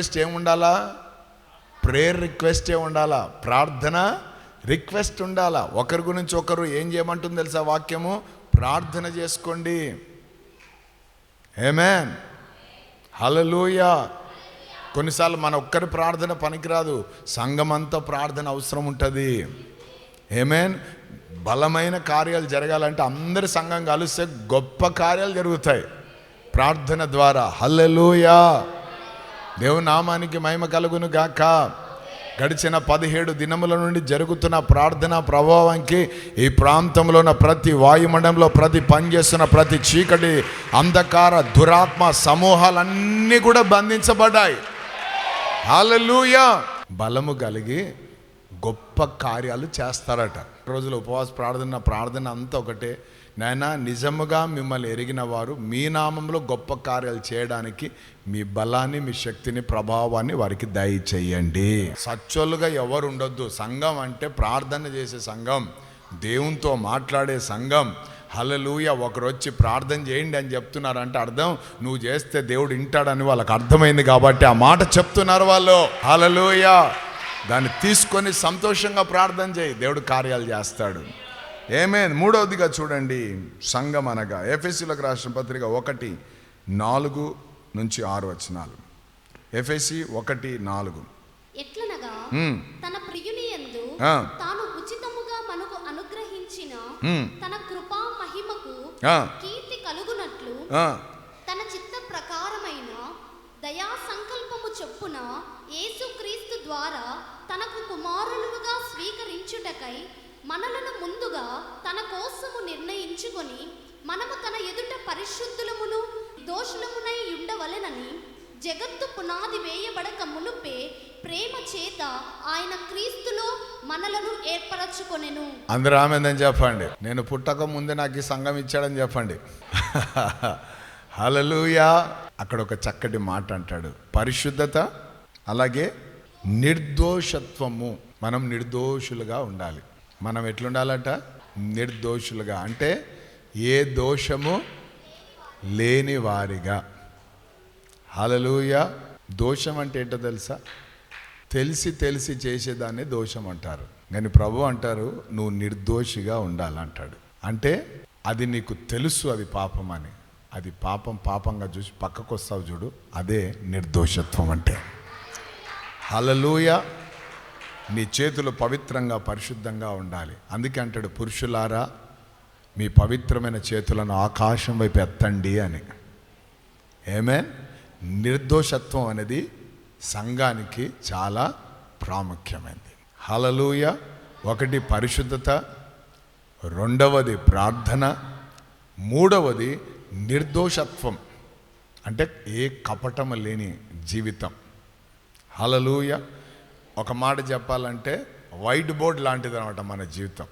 Request ఏముండాలా prayer రిక్వెస్టే ఉండాలా? ప్రార్థన request ఉండాలా? ఒకరి గురించి ఒకరు ఏం చేయమంటుంది తెలుసా వాక్యము? ప్రార్థన చేసుకోండి. ఏమేన్ హలలుయా కొన్నిసార్లు మన ఒక్కరి ప్రార్థన పనికిరాదు. సంఘమంతా ప్రార్థన అవసరం ఉంటుంది. ఏమేన్ బలమైన కార్యాలు జరగాలంటే అందరి సంఘం కలిస్తే గొప్ప కార్యాలు జరుగుతాయి. ప్రార్థన ద్వారా. హల్లెలూయా దేవుని నామానికి మహిమ కలుగును గాక గడిచిన పదిహేడు దినముల నుండి జరుగుతున్న ప్రార్థన ప్రభావానికి ఈ ప్రాంతంలో ఉన్న ప్రతి వాయుమండలంలో ప్రతి పనిచేస్తున్న ప్రతి చీకటి అంధకార దురాత్మ సమూహాలన్నీ కూడా బంధించబడ్డాయి. హాలూయ బలము కలిగి గొప్ప కార్యాలు చేస్తారట. రోజులు ఉపవాస ప్రార్థన ప్రార్థన అంతా ఒకటే. నాయన నిజముగా మిమ్మల్ని ఎరిగిన వారు మీ నామంలో గొప్ప కార్యాలు చేయడానికి మీ బలాన్ని మీ శక్తిని ప్రభావాన్ని వారికి దయచేయండి. సచ్చోలుగా ఎవరు ఉండొద్దు సంఘం అంటే ప్రార్థన చేసే సంఘం దేవునితో మాట్లాడే సంఘం. హలలుయ ఒకరు వచ్చి ప్రార్థన చేయండి అని చెప్తున్నారంటే అర్థం నువ్వు చేస్తే దేవుడు వింటాడని వాళ్ళకి అర్థమైంది కాబట్టి ఆ మాట చెప్తున్నారు వాళ్ళు. హలలుయ దాన్ని తీసుకొని సంతోషంగా ప్రార్థన చేయి. దేవుడు కార్యాలు చేస్తాడు. ఏమే మూడవదిగా చూడండి సంఘం అనగా ఎఫ్ఎస్సీలకు రాసిన పత్రిక ఒకటి నాలుగు నుంచి ఆరు వచనాలు ఎఫ్ఎస్సి ఒకటి నాలుగు ఎట్లనగా. తన ప్రియుని యందు. తాను ఉచితముగా మనకు అనుగ్రహించిన. తన కృపా మహిమకు కీర్తి కలుగునట్లు తన చిత్త ప్రకారమైన దయా సంకల్పము చొప్పున యేసుక్రీస్తు ద్వారా తనకు కుమారులుగా స్వీకరించుటకై మనలను ముందుగా తన కోసము నిర్ణయించుకొని మనము తన ఎదుట పరిశుద్ధులమును దోషులమునై ఉండవలెనని జగత్తు పునాది వేయబడక మునుపే ప్రేమ చేత ఆయన క్రీస్తులో మనలను ఏర్పరచుకొనెను. అందరూ ఆమెందని చెప్పండి. నేను పుట్టక ముందే నాకు ఈ సంఘం ఇచ్చాడని చెప్పండి. హలలుయా అక్కడ ఒక చక్కటి మాట అంటాడు. పరిశుద్ధత అలాగే నిర్దోషత్వము. మనం నిర్దోషులుగా ఉండాలి. మనం ఎట్లుండాలట? నిర్దోషులుగా. అంటే ఏ దోషము లేని వారిగా హలలుయ దోషం అంటే ఏంటో తెలుసా? తెలిసి తెలిసి చేసేదాన్ని దోషం అంటారు. కానీ ప్రభు అంటారు నువ్వు నిర్దోషిగా ఉండాలంటాడు. అంటే అది నీకు తెలుసు అది పాపం అని. అది పాపం పాపంగా చూసి పక్కకు వస్తావు చూడు అదే నిర్దోషత్వం అంటే. హలలుయ నీ చేతులు పవిత్రంగా పరిశుద్ధంగా ఉండాలి. అందుకే అంటాడు పురుషులారా మీ పవిత్రమైన చేతులను ఆకాశం వైపు ఎత్తండి అని. ఏమే నిర్దోషత్వం అనేది సంఘానికి చాలా ప్రాముఖ్యమైనది. హలలుయ ఒకటి పరిశుద్ధత రెండవది ప్రార్థన మూడవది నిర్దోషత్వం. అంటే ఏ కపటం లేని జీవితం. హలలుయ ఒక మాట చెప్పాలంటే వైట్ బోర్డ్ లాంటిది అనమాట మన జీవితం.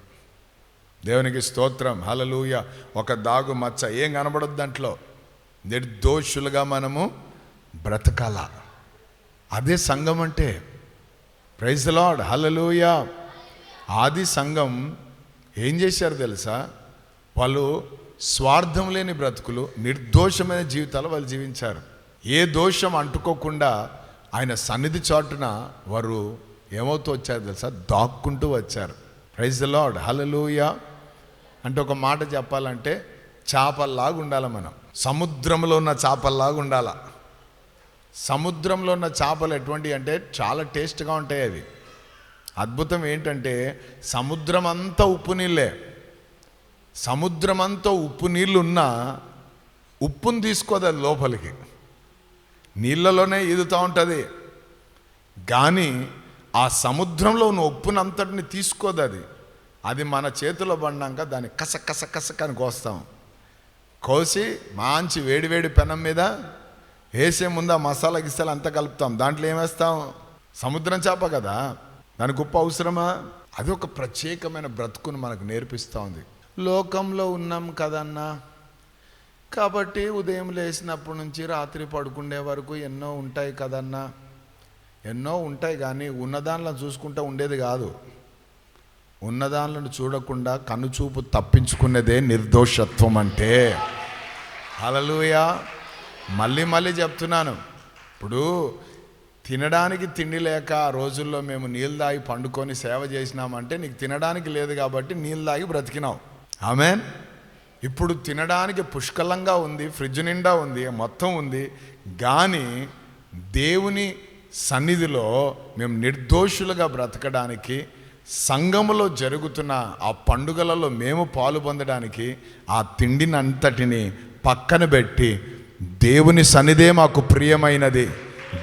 దేవునికి స్తోత్రం హలలుయ ఒక దాగు మచ్చ ఏం కనబడదు దాంట్లో? నిర్దోషులుగా మనము బ్రతకాల. అదే సంఘం అంటే ప్రైజ్ లాడ్ హలలుయ ఆది సంఘం ఏం చేశారు తెలుసా? వాళ్ళు స్వార్థం లేని బ్రతుకులు నిర్దోషమైన జీవితాలు వాళ్ళు జీవించారు. ఏ దోషం అంటుకోకుండా ఆయన సన్నిధి చాటున వారు ఏమవుతూ వచ్చారు తెలుసా? దాక్కుంటూ వచ్చారు. ప్రైజ్ లాడ్ హలలుయ అంటే ఒక మాట చెప్పాలంటే చేపల్లాగా ఉండాలి మనం. సముద్రంలో ఉన్న చేపల్లాగా ఉండాల? సముద్రంలో ఉన్న చేపలు ఎటువంటి అంటే చాలా టేస్ట్గా ఉంటాయి అవి. అద్భుతం ఏంటంటే సముద్రం అంతా ఉప్పు నీళ్ళే. సముద్రం అంతా ఉప్పు నీళ్ళు ఉన్నా ఉప్పును తీసుకోదు అది లోపలికి. నీళ్ళలోనే ఈదుతూ ఉంటుంది. కానీ ఆ సముద్రంలో ఉన్న ఉప్పునంతటిని తీసుకోదు అది. అది మన చేతిలో పడినాక దాన్ని కస కస కస అని కోస్తాం. కోసి మంచి వేడివేడి పెనం మీద వేసే ముందు ఆ మసాలా గిసాలు అంతా కలుపుతాం. దాంట్లో ఏమేస్తాం సముద్రం చేప కదా. దానికి ఉప్పు అవసరమా? అది ఒక ప్రత్యేకమైన బ్రతుకును మనకు నేర్పిస్తూ ఉంది. లోకంలో ఉన్నాం కదన్నా. కాబట్టి ఉదయం లేచినప్పటి నుంచి రాత్రి పడుకునే వరకు ఎన్నో ఉంటాయి కదన్నా. ఎన్నో ఉంటాయి కానీ ఉన్నదానిలో చూసుకుంటూ ఉండేది కాదు. ఉన్నదానిలను చూడకుండా కనుచూపు తప్పించుకునేదే నిర్దోషత్వం అంటే. అలలుయా మళ్ళీ మళ్ళీ చెప్తున్నాను. ఇప్పుడు తినడానికి తిండి లేక ఆ రోజుల్లో మేము నీళ్ళు తాగి పండుకొని సేవ చేసినామంటే నీకు తినడానికి లేదు కాబట్టి నీళ్ళు తాగి బ్రతికినావు. ఆమెన్. ఇప్పుడు తినడానికి పుష్కలంగా ఉంది ఫ్రిడ్జ్ నిండా ఉంది మొత్తం ఉంది. కానీ దేవుని సన్నిధిలో మేము నిర్దోషులుగా బ్రతకడానికి సంఘములో జరుగుతున్న ఆ పండుగలలో మేము పాలు పొందడానికి ఆ తిండినంతటిని పక్కన పెట్టి దేవుని సన్నిధే మాకు ప్రియమైనది.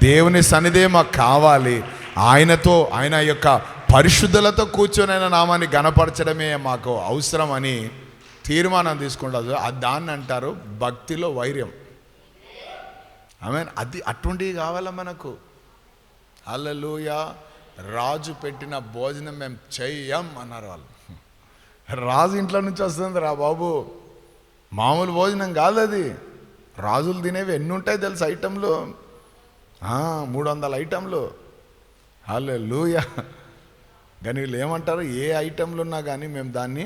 దేవుని సన్నిధే మాకు కావాలి. ఆయనతో ఆయన యొక్క పరిశుద్ధులతో కూర్చొని ఆయన నామాన్ని గణపరచడమే మాకు అవసరం అని తీర్మానం తీసుకుంటారు దాన్ని అంటారు భక్తిలో వైర్యం. ఆమె అది అటువంటివి కావాలా మనకు? అల్లలుయ రాజు పెట్టిన భోజనం మేము చెయ్యం అన్నారు వాళ్ళు. రాజు ఇంట్లో నుంచి వస్తుంది రా బాబు. మామూలు భోజనం కాదు అది. రాజులు తినేవి ఎన్ని ఉంటాయి తెలుసు ఐటెంలు? మూడు వందల ఐటెంలు. అల్లే లూయ కానీ వీళ్ళు ఏమంటారు? ఏ ఐటెంలు ఉన్నా కానీ మేము దాన్ని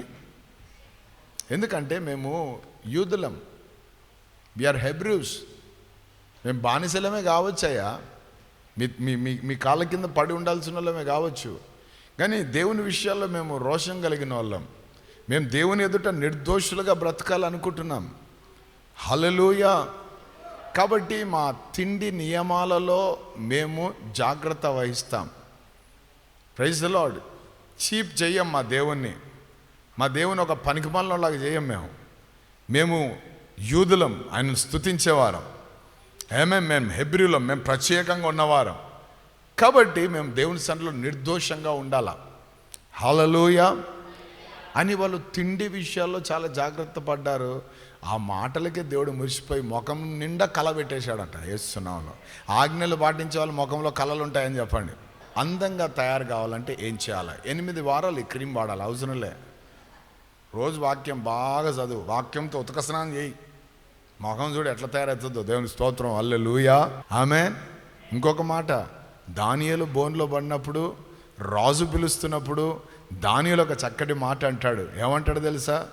ఎందుకంటే మేము యూదులం. విఆర్ హెబ్రూస్ మేము బానిసలమే కావచ్చయ్యా మీ మీ మీ కాళ్ళ కింద పడి ఉండాల్సిన వాళ్ళమే కావచ్చు. కానీ దేవుని విషయాల్లో మేము రోషం కలిగిన వాళ్ళం. మేము దేవుని ఎదుట నిర్దోషులుగా బ్రతకాలనుకుంటున్నాం. హలలుయ కాబట్టి మా తిండి నియమాలలో మేము జాగ్రత్త వహిస్తాం. ప్రైజ్ లాడ్ లార్డ్ చీప్ చెయ్యం మా దేవుణ్ణి. మా దేవుని ఒక పనికిమాలలాగా చేయం మేము. మేము యూదులం ఆయనను స్తుతించేవారం. ఏమే? మేము హెబ్రిలం మేము ప్రత్యేకంగా ఉన్నవారం. కాబట్టి మేము దేవుని సన్నిలో నిర్దోషంగా ఉండాల? హలలోయ అని వాళ్ళు తిండి విషయాల్లో చాలా జాగ్రత్త పడ్డారు. ఆ మాటలకే దేవుడు మురిసిపోయి ముఖం నిండా కళ పెట్టేశాడంట వేస్తున్నాంలో ఆజ్ఞలు పాటించే వాళ్ళు ముఖంలో కళలు ఉంటాయని చెప్పండి. అందంగా తయారు కావాలంటే ఏం చేయాలి? ఎనిమిది వారాలు ఈ క్రీమ్ వాడాలి అవసరంలే రోజు వాక్యం బాగా చదువు. వాక్యంతో ఉతక స్నానం చేయి. మొహం చూడు ఎట్లా తయారవుతుందో. దేవుని స్తోత్రం. అల్లె లూయా ఆమె ఇంకొక మాట. దానియలు బోన్లో పడినప్పుడు రాజు పిలుస్తున్నప్పుడు దానియలు ఒక చక్కటి మాట అంటాడు. ఏమంటాడు తెలుసా?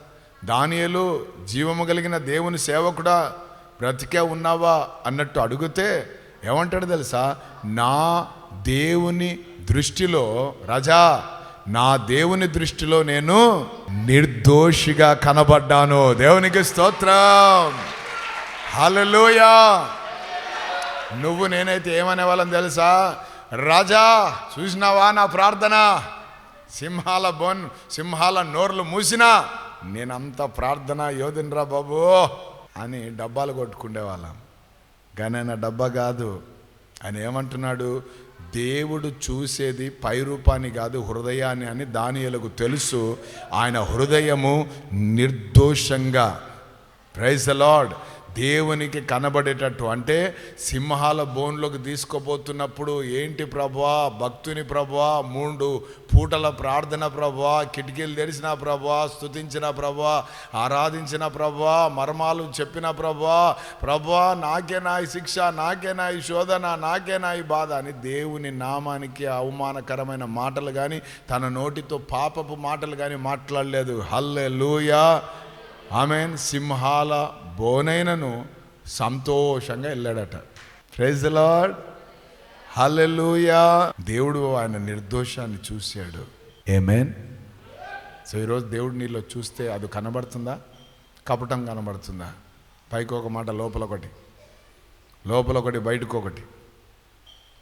దానియలు జీవము కలిగిన దేవుని సేవకుడా బ్రతికే ఉన్నావా అన్నట్టు అడిగితే ఏమంటాడు తెలుసా? నా దేవుని దృష్టిలో రజా నా దేవుని దృష్టిలో నేను నిర్దోషిగా కనబడ్డాను. దేవునికి స్తోత్రం. హల్లెలూయా. నువ్వు నేనైతే ఏమనేవాళ్ళని తెలుసా? రాజా చూసినావా నా ప్రార్థన? సింహాల బోన్ సింహాల నోర్లు మూసినా నేనంత ప్రార్థన యోధినరా బాబు అని డబ్బాలు కొట్టుకునేవాళ్ళం కానీ ఆయన డబ్బా కాదు. ఆయన ఏమంటున్నాడు? దేవుడు చూసేది పై రూపాన్ని కాదు హృదయాన్ని అని దానియలకు తెలుసు. ఆయన హృదయము నిర్దోషంగా. ప్రైజ్ లార్డ్ దేవునికి కనబడేటట్టు. అంటే సింహాల బోన్లోకి తీసుకుపోతున్నప్పుడు ఏంటి ప్రభా భక్తుని ప్రభా మూడు పూటల ప్రార్థన ప్రభా కిటికీలు తెరిచిన ప్రభా స్తుతించిన ప్రభా ఆరాధించిన ప్రభా మర్మాలు చెప్పిన ప్రభా ప్రభా నాకే నా శిక్ష నాకే నా ఈ శోధన నాకే నా ఈ బాధ అని దేవుని నామానికి అవమానకరమైన మాటలు కానీ తన నోటితో పాపపు మాటలు కానీ మాట్లాడలేదు. హల్లే లూయా ఆమెన్. సింహాల బోనైనను సంతోషంగా వెళ్ళాడట. ప్రైజ్ లార్డ్ హల్లెలూయా దేవుడు ఆయన నిర్దోషాన్ని చూశాడు. ఏమేన్ సో ఈరోజు దేవుడు నీళ్ళు చూస్తే అది కనబడుతుందా? కపటం కనబడుతుందా? పైకి ఒక మాట లోపల ఒకటి. లోపల ఒకటి బయటకు ఒకటి.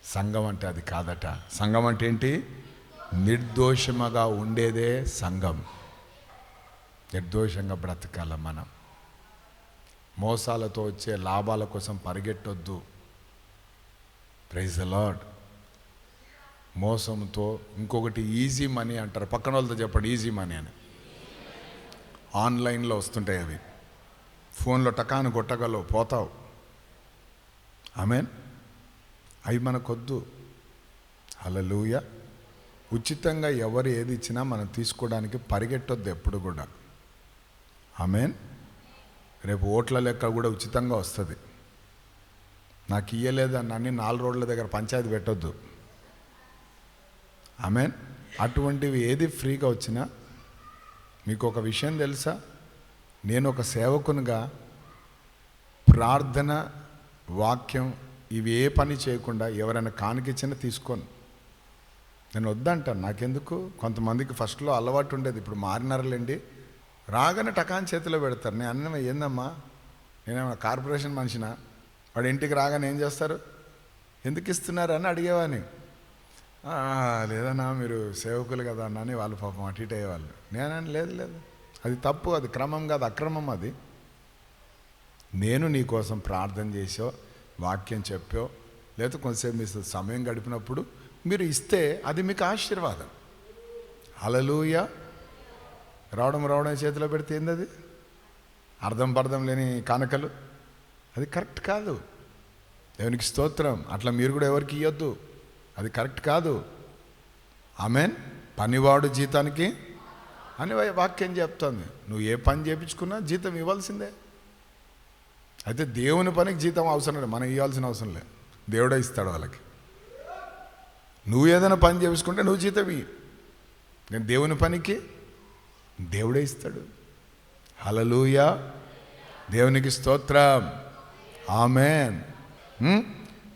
సంఘం అంటే అది కాదట. సంఘం అంటే ఏంటి? నిర్దోషముగా ఉండేదే సంఘం. నిర్దోషంగా బ్రతకాల మనం. మోసాలతో వచ్చే లాభాల కోసం పరిగెట్టొద్దు. ప్రైజ్ లార్డ్ మోసంతో ఇంకొకటి ఈజీ మనీ అంటారు. పక్కన వాళ్ళతో చెప్పండి ఈజీ మనీ అని. ఆన్లైన్లో వస్తుంటాయి అవి. ఫోన్లో టకాను కొట్టగలవు పోతావు. ఆమెన్ అవి మనకొద్దు. అలలుయ ఉచితంగా ఎవరు ఏది ఇచ్చినా మనం తీసుకోవడానికి పరిగెట్టొద్దు ఎప్పుడు కూడా. ఆమెన్ రేపు ఓట్ల లెక్క కూడా ఉచితంగా వస్తుంది. నాకు ఇయ్యలేదు అని అన్ని నాలుగు రోడ్ల దగ్గర పంచాయతీ పెట్టొద్దు. ఆమెన్? అటువంటివి ఏది ఫ్రీగా వచ్చినా మీకు ఒక విషయం తెలుసా? నేను ఒక సేవకునిగా ప్రార్థన వాక్యం ఇవి ఏ పని చేయకుండా ఎవరైనా కానికిచ్చినా తీసుకోను. నేను వద్దంటాను. నాకెందుకు? కొంతమందికి ఫస్ట్లో అలవాటు ఉండేది. ఇప్పుడు మారినారులేండి. రాగానే టకాన్ చేతిలో పెడతారు. నేను అన్నం ఏందమ్మా? నేనేమన్నా కార్పొరేషన్ మనిషినా? వాడు ఇంటికి రాగానే ఏం చేస్తారు? ఎందుకు ఇస్తున్నారు? అని అడిగేవాని లేదన్నా మీరు సేవకులు కదా అన్న అని వాళ్ళు పాపం అటు ఇటు అయ్యేవాళ్ళు. నేనని లేదు లేదు. అది తప్పు అది క్రమం కాదు అక్రమం అది. నేను నీ కోసం ప్రార్థన చేసో వాక్యం చెప్పో లేదా కొంతసేపు మీ సమయం గడిపినప్పుడు మీరు ఇస్తే అది మీకు ఆశీర్వాదం. అలలుయ రావడం రావడం చేతిలో పెడితే ఏంది అది అర్థం పర్థం లేని కానుకలు. అది కరెక్ట్ కాదు. దేవునికి స్తోత్రం. అట్లా మీరు కూడా ఎవరికి ఇవ్వద్దు అది కరెక్ట్ కాదు. ఆమెన్. పనివాడు జీతానికి అని వాక్యం చెప్తుంది. నువ్వు ఏ పని చేయించుకున్నా జీతం ఇవ్వాల్సిందే. అయితే దేవుని పనికి జీతం అవసరం లేదు. మనం ఇవ్వాల్సిన అవసరం లేదు. దేవుడే ఇస్తాడు వాళ్ళకి. నువ్వు ఏదైనా పని చేపించుకుంటే నువ్వు జీతం ఇవి నేను దేవుని పనికి దేవుడే ఇస్తాడు హలలుయా దేవునికి స్తోత్రం ఆమెన్?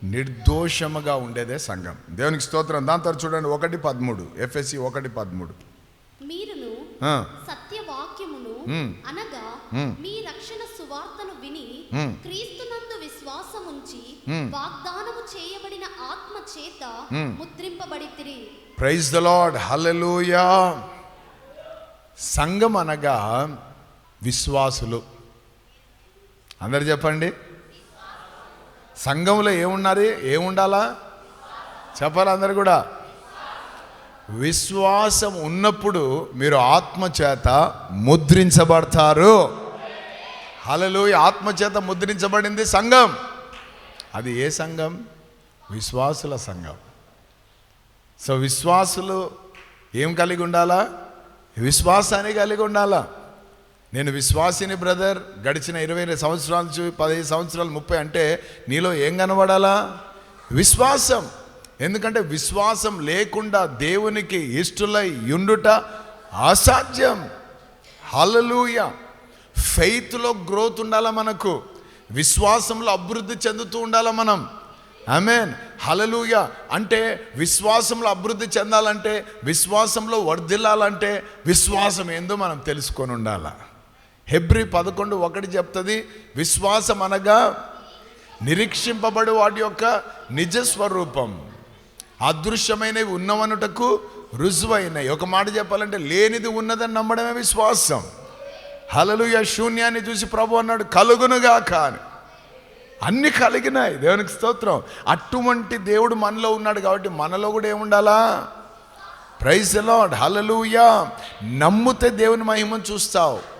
నిర్దోషముగా ఉండేదే సంఘం దేవునికి స్తోత్రం దాని తర్వాత చూడండి ఒకటి పదమూడు ఎఫ్ఎస్సి ఒకటి పదమూడు మీరును సత్యవాక్యమును. అనగా. మీ రక్షణ సువార్తను విని. క్రీస్తునందు విశ్వాసముంచి. వాగ్దానము చేయబడిన ఆత్మ చేత. ముద్రింపబడితిరి ప్రైజ్ ద లార్డ్ హల్లెలూయా సంఘం అనగా విశ్వాసులు. అందరు చెప్పండి. సంఘంలో ఏమున్నారు ఏముండాలా? చెప్పాలి అందరు కూడా? విశ్వాసం ఉన్నప్పుడు మీరు ఆత్మ చేత ముద్రించబడతారు. హలలు ఆత్మ చేత ముద్రించబడింది సంఘం. అది ఏ సంఘం? విశ్వాసుల సంఘం. సో విశ్వాసులు ఏం కలిగి ఉండాలా? విశ్వాసాన్ని కలిగి ఉండాలా. నేను విశ్వాసిని బ్రదర్ గడిచిన ఇరవై సంవత్సరాల నుంచి పదిహేను సంవత్సరాలు ముప్పై అంటే నీలో ఏం కనబడాలా? విశ్వాసం. ఎందుకంటే విశ్వాసం లేకుండా దేవునికి ఇష్టలై ఉండుట అసాధ్యం. హలలుయ ఫెయిత్లో గ్రోత్ ఉండాలా మనకు. విశ్వాసంలో అభివృద్ధి చెందుతూ ఉండాలా మనం. ఆమెన్ హలలుయ అంటే విశ్వాసంలో అభివృద్ధి చెందాలంటే విశ్వాసంలో వర్ధిల్లాలంటే విశ్వాసం ఏందో మనం తెలుసుకొని ఉండాల. హెబ్రి పదకొండు ఒకటి చెప్తుంది విశ్వాసం అనగా నిరీక్షింపబడి వాటి యొక్క నిజ స్వరూపం. అదృశ్యమైనవి ఉన్నవనుటకు రుజువైనవి ఒక మాట చెప్పాలంటే లేనిది ఉన్నదని నమ్మడమే విశ్వాసం. హలలుయ శూన్యాన్ని చూసి ప్రభు అన్నాడు కలుగునుగా కానీ అన్ని కలిగినాయి. దేవునికి స్తోత్రం. అటువంటి దేవుడు మనలో ఉన్నాడు కాబట్టి మనలో కూడా ఏముండాలా? ప్రైజ్ లాడ్ హలలుయా నమ్ముతే దేవుని మహిమను చూస్తావు.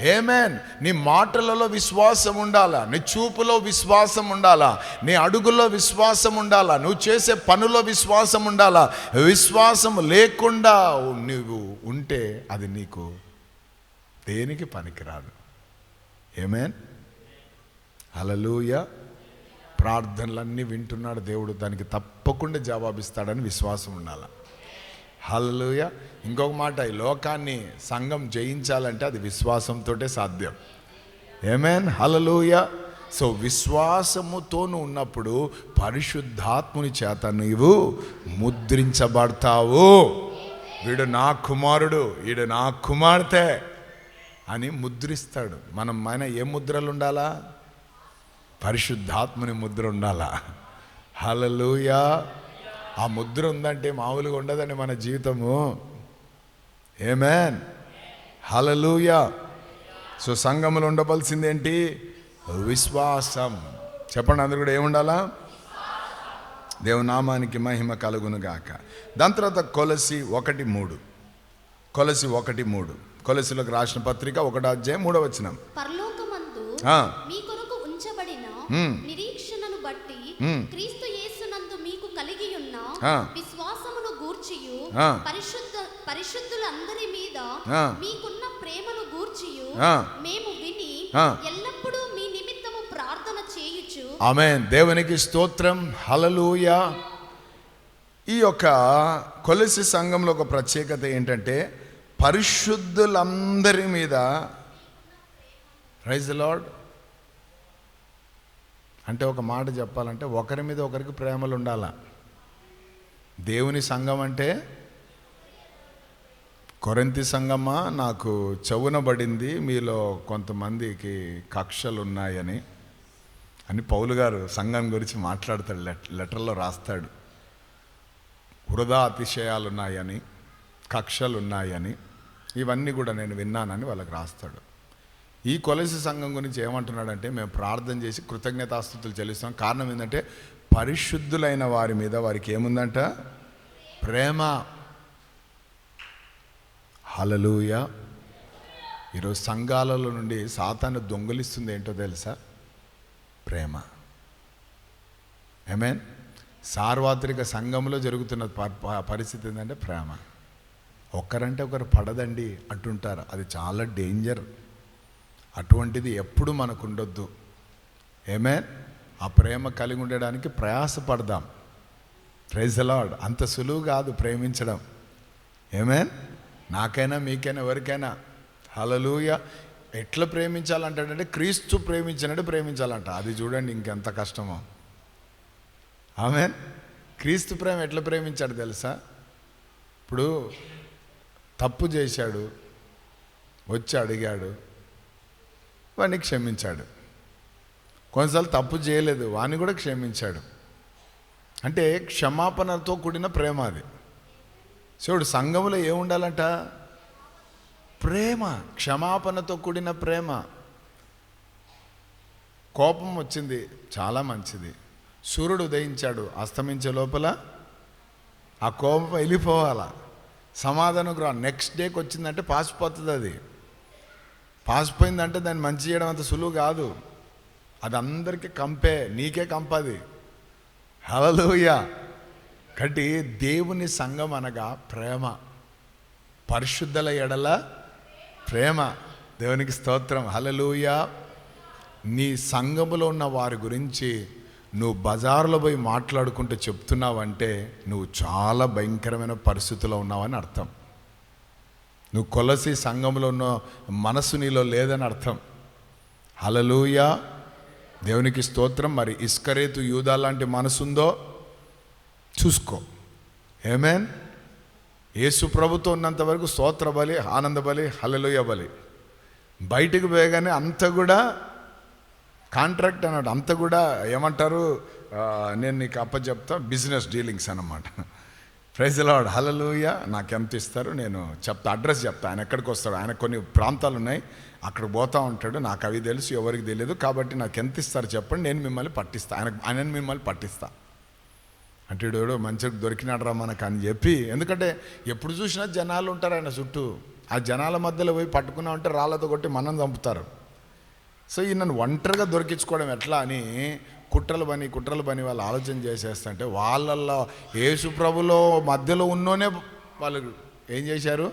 ఏమేన్ నీ మాటలలో విశ్వాసం ఉండాలా? నీ చూపులో విశ్వాసం ఉండాలా? నీ అడుగుల్లో విశ్వాసం ఉండాలా? నువ్వు చేసే పనులో విశ్వాసం ఉండాలా? విశ్వాసం లేకుండా నువ్వు ఉంటే అది నీకు దేనికి పనికిరాదు. ఏమేన్ హలలుయ ప్రార్థనలన్నీ వింటున్నాడు దేవుడు. దానికి తప్పకుండా జవాబిస్తాడని విశ్వాసం ఉండాల. హలలుయ ఇంకొక మాట ఈ లోకాన్ని సంఘం జయించాలంటే అది విశ్వాసంతోటే సాధ్యం. ఏమేన్ హలలుయ సో విశ్వాసముతోను ఉన్నప్పుడు పరిశుద్ధాత్ముని చేత నీవు ముద్రించబడతావు. వీడు నా కుమారుడు వీడు నా కుమార్తె అని ముద్రిస్తాడు. మనం మన ఏ ముద్రలు ఉండాలా పరిశుద్ధాత్మని ముద్ర ఉండాలా? హలలుయా ఆ ముద్ర ఉందంటే మామూలుగా ఉండదండి మన జీవితము. ఏమేన్ హలలుయా సో సంఘములు ఉండవలసింది ఏంటి? విశ్వాసం. చెప్పండి అందరు కూడా ఏముండాలా? దేవునామానికి మహిమ కలుగును గాక. దాని తర్వాత కొలసి ఒకటి మూడు. కొలసి ఒకటి మూడు. కొలసిలోకి రాసిన పత్రిక ఒకటో అధ్యాయం మూడో వచనం. పరలోకమందు ఆ. మీ కొరకు ఉంచబడిన మ్మ్. నిరీక్షణను బట్టి మ్మ్. క్రీస్తు యేసునందు మీకు కలిగి ఉన్న ఆ. విశ్వాసమును గూర్చియు ఆ. పరిశుద్ధ పరిశుద్ధులందరి మీద ఆ. మీకున్న ప్రేమను గూర్చియు. మేము విని. ఎల్లప్పుడూ మీ నిమిత్తము ప్రార్థన చేయుచు ఆమె దేవునికి స్తోత్రం హలలుయ ఈ యొక్క కొలసి సంఘంలో ఒక ప్రత్యేకత ఏంటంటే పరిశుద్ధులందరి మీద రైజ్ లార్డ్ అంటే ఒక మాట చెప్పాలంటే ఒకరి మీద ఒకరికి ప్రేమలు ఉండాల? దేవుని సంఘం అంటే కొరంతి సంఘమా? నాకు చెవున పడింది మీలో కొంతమందికి కక్షలు ఉన్నాయని అని పౌలు గారు సంఘం గురించి మాట్లాడతాడు లెటర్లో రాస్తాడు. వృధా అతిశయాలు ఉన్నాయని కక్షలు ఉన్నాయని ఇవన్నీ కూడా నేను విన్నానని వాళ్ళకి రాస్తాడు. ఈ కొలసి సంఘం గురించి ఏమంటున్నాడంటే మేము ప్రార్థన చేసి కృతజ్ఞతాస్థుతులు చెల్లిస్తాం కారణం ఏంటంటే పరిశుద్ధులైన వారి మీద వారికి ఏముందంట? ప్రేమ. హలలుయ ఈరోజు సంఘాలలో నుండి సాతాను దొంగలిస్తుంది ఏంటో తెలుసా? ప్రేమ. ఏమేన్ సార్వత్రిక సంఘంలో జరుగుతున్న ప- ప- పరిస్థితి ఏంటంటే ప్రేమ. ఒకరంటే ఒకరు పడదండి అంటుంటారు. అది చాలా డేంజర్ అటువంటిది ఎప్పుడు మనకు ఉండొద్దు ఏమే ఆ ప్రేమ కలిగి ఉండడానికి ప్రయాసపడదాం. ప్రైజ్ లార్డ్ అంత సులువు కాదు ప్రేమించడం. ఏమే నాకైనా మీకైనా ఎవరికైనా. హలలుయ ఎట్లా ప్రేమించాలంటాడంటే క్రీస్తు ప్రేమించినట్టు ప్రేమించాలంట. అది చూడండి ఇంకెంత కష్టమో. ఆమె క్రీస్తు ప్రేమ ఎట్లా ప్రేమించాడు తెలుసా? ఇప్పుడు తప్పు చేశాడు వచ్చి అడిగాడు వాడిని క్షమించాడు. కొన్నిసార్లు తప్పు చేయలేదు వాడిని కూడా క్షమించాడు. అంటే క్షమాపణతో కూడిన ప్రేమ అది. శివుడు సంఘంలో ఏముండాలంట? ప్రేమ క్షమాపణతో కూడిన ప్రేమ. కోపం వచ్చింది చాలా మంచిది. సూర్యుడు ఉదయించాడు అస్తమించే లోపల ఆ కోపం వెళ్ళిపోవాలా? సమాధానం గ్రహం నెక్స్ట్ డేకి వచ్చిందంటే పాసిపోతుంది అది. పాసిపోయిందంటే దాన్ని మంచి చేయడం అంత సులువు కాదు. అది అందరికీ కంపే నీకే కంపది హలలోయ కాబట్టి దేవుని సంఘం అనగా ప్రేమ. పరిశుద్ధల ఎడల ప్రేమ. దేవునికి స్తోత్రం. హలలోయ నీ సంఘములో ఉన్న వారి గురించి నువ్వు బజార్లో పోయి మాట్లాడుకుంటూ చెప్తున్నావంటే నువ్వు చాలా భయంకరమైన పరిస్థితిలో ఉన్నావని అర్థం. నువ్వు కొలసి సంఘంలో ఉన్న మనసు నీలో లేదని అర్థం. హలలూయ దేవునికి స్తోత్రం. మరి ఇస్కరేతు యూదా లాంటి మనసుందో చూసుకో. ఏమేన్ యేసు ప్రభుతో ఉన్నంత వరకు స్తోత్ర బలి ఆనంద బలి హలలుయ బలి. బయటికి పోయగానే అంత కూడా కాంట్రాక్ట్ అన్నాడు అంత కూడా ఏమంటారు నేను నీకు అప్పచెప్తా బిజినెస్ డీలింగ్స్ అన్నమాట. ప్రైజ్ లాడ్ హలలుయ నాకు ఎంత ఇస్తారు? నేను చెప్తా అడ్రస్ చెప్తా. ఆయన ఎక్కడికి వస్తాడు? ఆయన కొన్ని ప్రాంతాలు ఉన్నాయి. అక్కడ పోతా ఉంటాడు. నాకు అవి తెలుసు ఎవరికి తెలియదు కాబట్టి నాకు ఎంత ఇస్తారు చెప్పండి. నేను మిమ్మల్ని పట్టిస్తా. ఆయన ఆయన మిమ్మల్ని పట్టిస్తా. అంటే వీడు మంచిగా దొరికినాడరా మనకు అని చెప్పి. ఎందుకంటే ఎప్పుడు చూసినా జనాలు ఉంటారు ఆయన చుట్టూ. ఆ జనాల మధ్యలో పోయి పట్టుకున్నా ఉంటే రాళ్ళతో కొట్టి మనం చంపుతారు. సో ఈ నన్ను ఒంటరిగా దొరికించుకోవడం ఎట్లా అని కుట్రలు పని కుట్రలు పని వాళ్ళు ఆలోచన చేసేస్తుంటే వాళ్ళల్లో యేసు ప్రభులో మధ్యలో ఉన్నోనే వాళ్ళు ఏం చేశారు?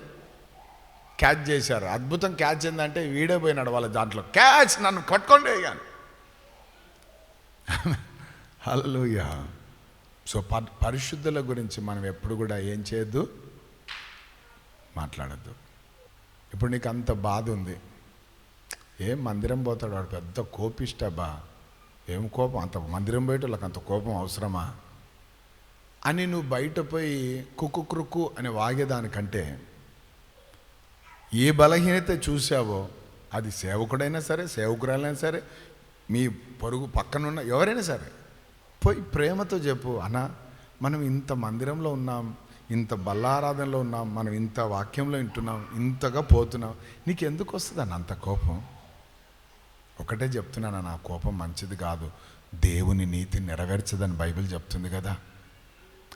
క్యాచ్ చేశారు. అద్భుతం క్యాచ్ ఏంటంటే వీడే పోయినాడు వాళ్ళ దాంట్లో. క్యాచ్ నన్ను పట్టుకోండి కానీ హల్లెలూయా. సో ప పరిశుద్ధుల గురించి మనం ఎప్పుడు కూడా ఏం చేయొద్దు? మాట్లాడద్దు. ఇప్పుడు నీకు అంత బాధ ఉంది. ఏం మందిరం పోతాడు వాడు? పెద్ద కోపిష్టబా ఏం కోపం? అంత మందిరం బయట వాళ్ళకి అంత కోపం అవసరమా? అని నువ్వు బయట పోయి కుక్కు క్రుక్కు అని వాగేదానికంటే ఏ బలహీనత చూసావో అది సేవకుడైనా సరే సేవకురాలైనా సరే మీ పొరుగు పక్కనున్న ఎవరైనా సరే పోయి ప్రేమతో చెప్పు అన్న మనం ఇంత మందిరంలో ఉన్నాం ఇంత బల్లారాధనలో ఉన్నాం మనం ఇంత వాక్యంలో వింటున్నాం ఇంతగా పోతున్నాం నీకు ఎందుకు వస్తుంది అన్న అంత కోపం? ఒకటే చెప్తున్నాను నా కోపం మంచిది కాదు. దేవుని నీతి నెరవేర్చదని బైబిల్ చెప్తుంది కదా.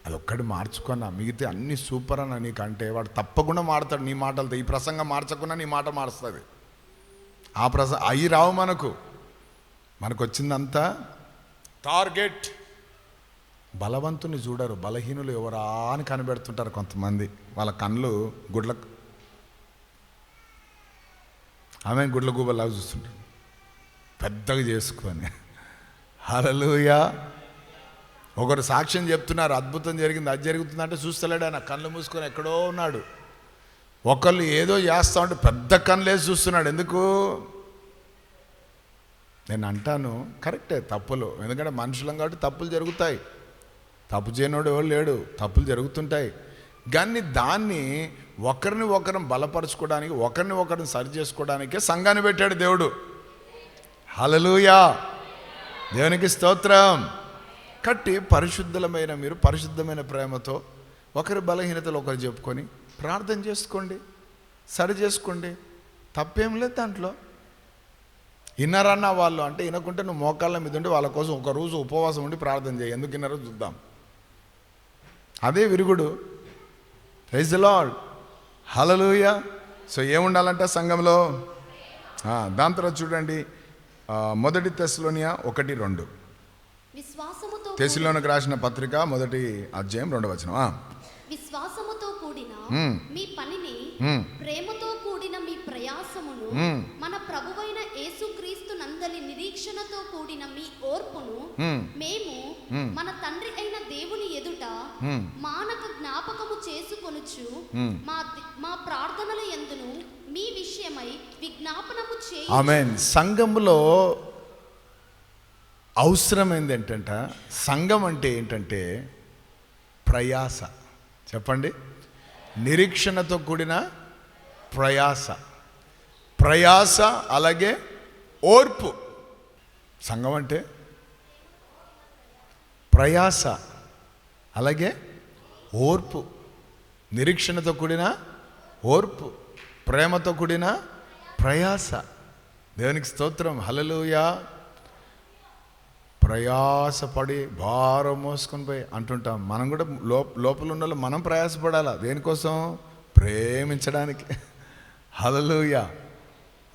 అది ఒక్కటి మార్చుకున్నా మిగితే అన్ని సూపర్ అన్న నీకంటే వాడు తప్పకుండా మాడతాడు నీ మాటలతో ఈ ప్రసంగం మార్చకుండా నీ మాట మారుస్తుంది. ఆ ప్రస అవి రావు మనకు. మనకు వచ్చిందంతా టార్గెట్. బలవంతుని చూడరు. బలహీనులు ఎవరా అని కనిపెడుతుంటారు కొంతమంది. వాళ్ళ కళ్ళు గుడ్ల ఆమె గుడ్ల గూబల్లాగా చూస్తుంటారు పెద్దగా చేసుకొని. హలలుయా ఒకరు సాక్ష్యం చెప్తున్నారు అద్భుతం జరిగింది అది జరుగుతుందంటే చూస్తలేడు ఆయన కళ్ళు మూసుకొని ఎక్కడో ఉన్నాడు. ఒకళ్ళు ఏదో చేస్తా ఉంటే పెద్ద కళ్ళేసి చూస్తున్నాడు ఎందుకు? నేను అంటాను కరెక్టే తప్పులు. ఎందుకంటే మనుషులం కాబట్టి తప్పులు జరుగుతాయి. తప్పు చేయనోడు ఎవరు లేడు తప్పులు జరుగుతుంటాయి. కానీ దాన్ని ఒకరిని ఒకరిని బలపరచుకోవడానికి ఒకరిని ఒకరిని సరి చేసుకోవడానికే సంఘాన్ని పెట్టాడు దేవుడు. హలలుయా దేవునికి స్తోత్రం. కట్టి పరిశుద్ధమైన మీరు పరిశుద్ధమైన ప్రేమతో ఒకరి బలహీనతలు ఒకరు చెప్పుకొని ప్రార్థన చేసుకోండి సరి చేసుకోండి. తప్పేం లేదు దాంట్లో. విన్నారన్న వాళ్ళు? అంటే వినకుంటే నువ్వు మోకాళ్ళ మీద ఉండి వాళ్ళ కోసం ఒక రోజు ఉపవాసం ఉండి ప్రార్థన చేయి. ఎందుకు విన్నారో చూద్దాం. అదే విరుగుడు. ప్రైజ్ లాడ్ హలలుయ సో ఏముండాలంట సంఘంలో? ఆ, దాని తర్వాత చూడండి. మొదటి తెస్లోనియా ఒకటి రెండు విశ్వాసముతో తెసిలోనికి రాసిన పత్రిక మొదటి అధ్యాయం రెండవ వచనం విశ్వాసముతో కూడిన. మీ పనిని. ప్రేమతో కూడిన మీ ప్రయాసమును. మన ప్రభువైన యేసుక్రీస్తు నందలి నిరీక్షణతో కూడిన మీ ఓర్పును మ్మ్. మన తండ్రి అయిన దేవుని ఎదుట మ్మ్. మానక జ్ఞాపకము చేసుకొనుచు. మా మా ప్రార్థనల ఎందును మీ విషయమై విజ్ఞాపనము చేయి ఆమెన్. సంఘంలో అవసరమైంది ఏంటంట సంఘం అంటే ఏంటంటే ప్రయాస. చెప్పండి. నిరీక్షణతో కూడిన ప్రయాస. ప్రయాస అలాగే ఓర్పు. సంఘం అంటే ప్రయాస. అలాగే ఓర్పు నిరీక్షణతో కూడిన ఓర్పు ప్రేమతో కూడిన ప్రయాస. దేవునికి స్తోత్రం. హలలుయా ప్రయాసపడి భారం మోసుకొని పోయి అంటుంటాం. మనం కూడా లో లోపల ఉన్న వాళ్ళు మనం ప్రయాసపడాలా? దేనికోసం? ప్రేమించడానికి. హలలుయ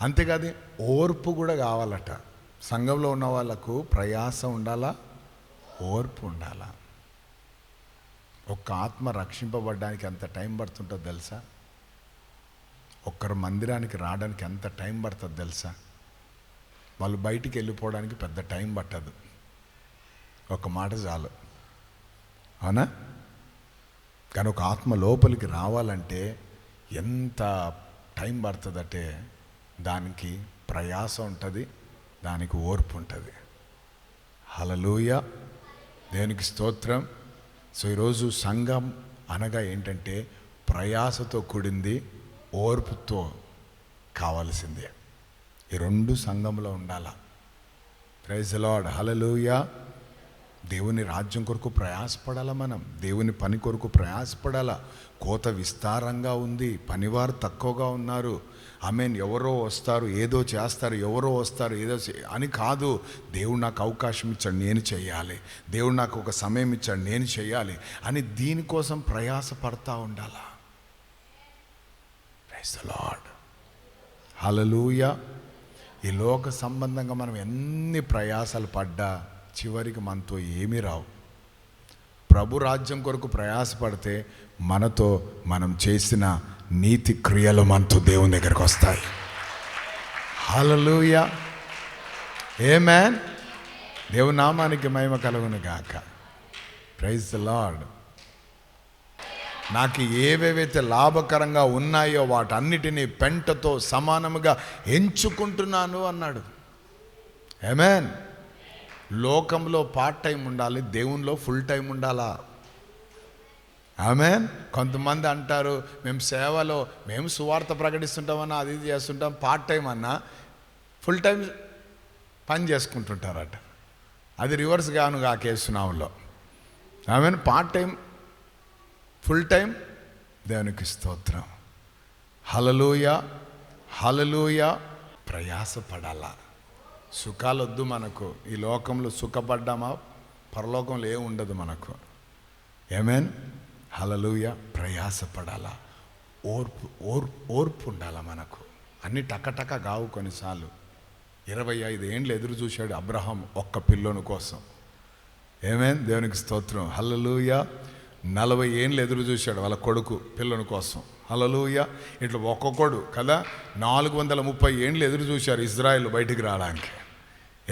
అంతేకాదు ఓర్పు కూడా కావాలట. సంఘంలో ఉన్న వాళ్ళకు ప్రయాస ఉండాలా? ఓర్పు ఉండాలా? ఒక్క ఆత్మ రక్షింపబడడానికి ఎంత టైం పడుతుంటుందో తెలుసా? ఒక్కరు మందిరానికి రావడానికి ఎంత టైం పడుతుంది తెలుసా? వాళ్ళు బయటికి వెళ్ళిపోవడానికి పెద్ద టైం పట్టదు. ఒక మాట చాలు. అవునా? కానీ ఒక ఆత్మ లోపలికి రావాలంటే ఎంత టైం పడుతుందంటే దానికి ప్రయాస ఉంటుంది దానికి ఓర్పు ఉంటుంది. హలలుయ దేవునికి స్తోత్రం. సో ఈరోజు సంఘం అనగా ఏంటంటే ప్రయాసతో కూడింది ఓర్పుతో కావాల్సిందే. ఈ రెండు సంఘంలో ఉండాల? ప్రైజ్ లాడ్ హలలుయా దేవుని రాజ్యం కొరకు ప్రయాసపడాలా మనం? దేవుని పని కొరకు ప్రయాసపడాలా? కోత విస్తారంగా ఉంది పనివారు తక్కువగా ఉన్నారు. మీన్ ఎవరో వస్తారు ఏదో చేస్తారు ఎవరో వస్తారు ఏదో అని కాదు. దేవుడు నాకు అవకాశం ఇచ్చాడు నేను చేయాలి. దేవుడు నాకు ఒక సమయం ఇచ్చాడు నేను చేయాలి అని దీనికోసం ప్రయాస పడతా ఉండాలా? ప్రైజ్ ద లార్డ్ హలలుయ ఈ లోక సంబంధంగా మనం ఎన్ని ప్రయాసాలు పడ్డా చివరికి మనతో ఏమీ రావు. ప్రభు రాజ్యం కొరకు ప్రయాసపడితే మనతో మనం చేసిన నీతి క్రియలు మనతో దేవుని దగ్గరకు వస్తాయి. హలలుయ ఏ మ్యాన్ దేవుని నామానికి మహిమ కలుగును గాక. ప్రైజ్ ద లార్డ్ నాకు ఏవేవైతే లాభకరంగా ఉన్నాయో వాటన్నిటినీ పెంటతో సమానముగా ఎంచుకుంటున్నాను అన్నాడు. ఏమేన్ లోకంలో పార్ట్ టైం ఉండాలి దేవునిలో ఫుల్ టైం ఉండాలా? ఆమె కొంతమంది అంటారు మేము సేవలో మేము సువార్త ప్రకటిస్తుంటామన్నా అది ఇది చేస్తుంటాం పార్ట్ టైం అన్నా ఫుల్ టైం పని చేసుకుంటుంటారట. అది రివర్స్ గాను ఆ కేసునాములో amen part time full time దేవునికి స్తోత్రం. హలలుయ హలలుయ ప్రయాసపడాలా? సుఖాలొద్దు మనకు. ఈ లోకంలో సుఖపడ్డామా? పరలోకంలో ఏం ఉండదు మనకు. ఏమేన్ హలలుయ ప్రయాసపడాలా. ఓర్పు ఓర్ ఓర్పు ఉండాలా మనకు. అన్ని టకటక కావు కొన్నిసార్లు. ఇరవై ఐదు ఏండ్లు ఎదురు చూశాడు అబ్రహాం ఒక్క పిల్లోని కోసం. ఏమేన్ దేవునికి స్తోత్రం. హలలుయ నలభై ఏండ్లు ఎదురు చూశాడు వాళ్ళ కొడుకు పిల్లని కోసం. హలలుయ ఇట్లా ఒక్కొక్కడు కదా? నాలుగు వందల ముప్పై ఏండ్లు ఎదురు చూశారు ఇజ్రాయెల్ బయటికి రావడానికి.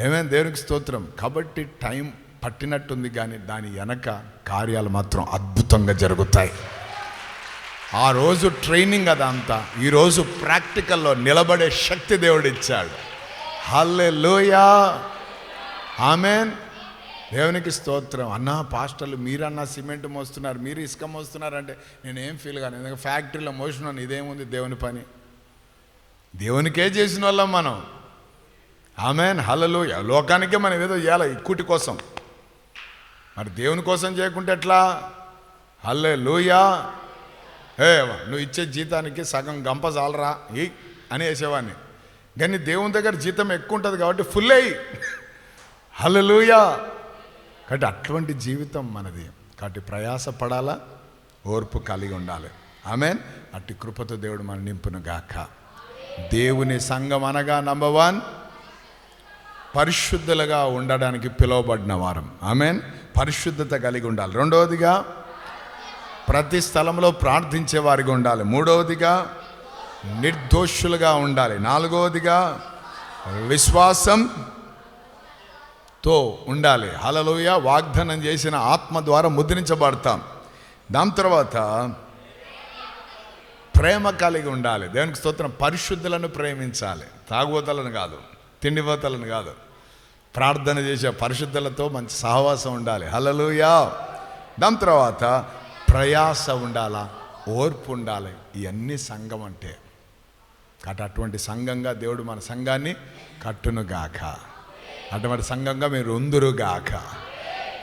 ఏమేం దేవునికి స్తోత్రం. కాబట్టి టైం పట్టినట్టుంది కానీ దాని వెనక కార్యాలు మాత్రం అద్భుతంగా జరుగుతాయి. ఆ రోజు ట్రైనింగ్ అదంతా. ఈరోజు ప్రాక్టికల్లో నిలబడే శక్తి దేవుడిచ్చాడు. Hallelujah amen. దేవునికి స్తోత్రం. అన్నా పాస్టర్లు మీరన్నా సిమెంట్ మోస్తున్నారు మీరు ఇసుక మోస్తున్నారు అంటే నేను ఏం ఫీల్ కాను. ఎందుకంటే ఫ్యాక్టరీలో మోసినాను ఇదేముంది దేవుని పని? దేవునికే చేసిన వాళ్ళం మనం. ఆమెన్ హలలు లోకానికే మనం ఏదో చేయాలి ఇక్కుటి కోసం. మరి దేవుని కోసం చేయకుంటే ఎట్లా? హల్లే లూయా ఏ నువ్వు ఇచ్చే జీతానికి సగం గంప చాలరా? ఈ అని వేసేవాడిని. కానీ దేవుని దగ్గర జీతం ఎక్కువ ఉంటుంది కాబట్టి ఫుల్ అయ్యి. హలలుయా కాబట్టి అటువంటి జీవితం మనది. కాబట్టి ప్రయాస పడాలా? ఓర్పు కలిగి ఉండాలి. ఆమెన్. అట్టి కృపతో దేవుడు మన నింపును గాక దేవుని సంఘం అనగా నంబర్ వన్. పరిశుద్ధులుగా ఉండడానికి పిలువబడిన వారం. ఆమెన్. పరిశుద్ధత కలిగి ఉండాలి. రెండవదిగా ప్రతి స్థలంలో ప్రార్థించే వారిగా ఉండాలి. మూడవదిగా నిర్దోషులుగా ఉండాలి. నాలుగవదిగా విశ్వాసం తో ఉండాలి. హలలోయ వాగ్దానం చేసిన ఆత్మ ద్వారా ముద్రించబడతాం. దాని తర్వాత ప్రేమ కలిగి ఉండాలి. దేవునికి స్తోత్రం. పరిశుద్ధులను ప్రేమించాలి. తాగుబోతలను కాదు. తిండిపోతలను కాదు. ప్రార్థన చేసే పరిశుద్ధులతో మంచి సహవాసం ఉండాలి. హలలుయా దాని తర్వాత ప్రయాస ఉండాలా? ఓర్పు ఉండాలి. ఇవన్నీ సంఘం అంటే. కాబట్టి అటువంటి సంఘంగా దేవుడు మన సంఘాన్ని కట్టునుగాక. అటువంటి సంఘంగా మీరు ఉందురుగాక.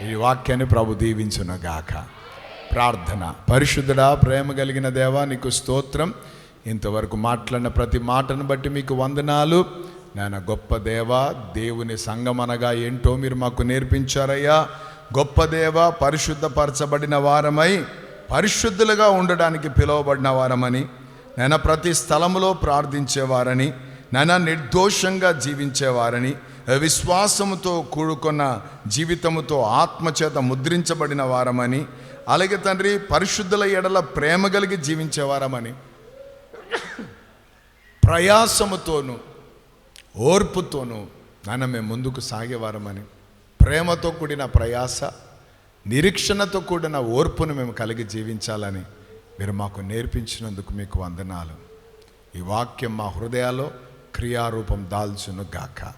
ఈ వాక్యాన్ని ప్రభు దీవించునుగాక. ప్రార్థన. పరిశుద్ధుడా ప్రేమ కలిగిన దేవా నీకు స్తోత్రం. ఇంతవరకు మాట్లాడిన ప్రతి మాటను బట్టి మీకు వందనాలు. నేను గొప్ప దేవ దేవుని సంగమనగా ఏంటో మీరు మాకు నేర్పించారయ్యా. గొప్ప దేవ పరిశుద్ధపరచబడిన వారమై పరిశుద్ధులుగా ఉండడానికి పిలువబడిన వారమని నేను ప్రతి స్థలములో ప్రార్థించేవారని నైనా నిర్దోషంగా జీవించేవారని విశ్వాసముతో కూడుకున్న జీవితముతో ఆత్మచేత ముద్రించబడిన వారమని అలాగే తండ్రి పరిశుద్ధుల ఎడల ప్రేమ కలిగి జీవించేవారమని ప్రయాసముతోనూ ఓర్పుతోనూ నాన్న మేము ముందుకు సాగేవారమని ప్రేమతో కూడిన ప్రయాస నిరీక్షణతో కూడిన ఓర్పును మేము కలిగి జీవించాలని మీరు మాకు నేర్పించినందుకు మీకు వందనాలు. ఈ వాక్యం మా హృదయాల్లో క్రియారూపం దాల్చును గాక.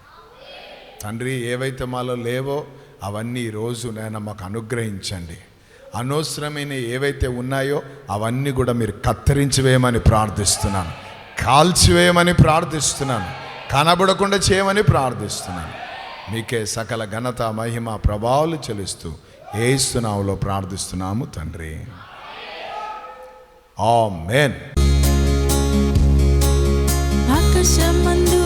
తండ్రి ఏవైతే మాలో లేవో అవన్నీ ఈరోజు నేను మాకు అనుగ్రహించండి. అనవసరమైన ఏవైతే ఉన్నాయో అవన్నీ కూడా మీరు కత్తిరించివేయమని ప్రార్థిస్తున్నాను. కాల్చివేయమని ప్రార్థిస్తున్నాను. కనబడకుండా చేయమని ప్రార్థిస్తున్నాను. మీకే సకల ఘనత మహిమ ప్రభావాలు చెలుస్తూ ఏస్తున్నావులో ప్రార్థిస్తున్నాము తండ్రి. ఆ మేన్ ఆకాశమందు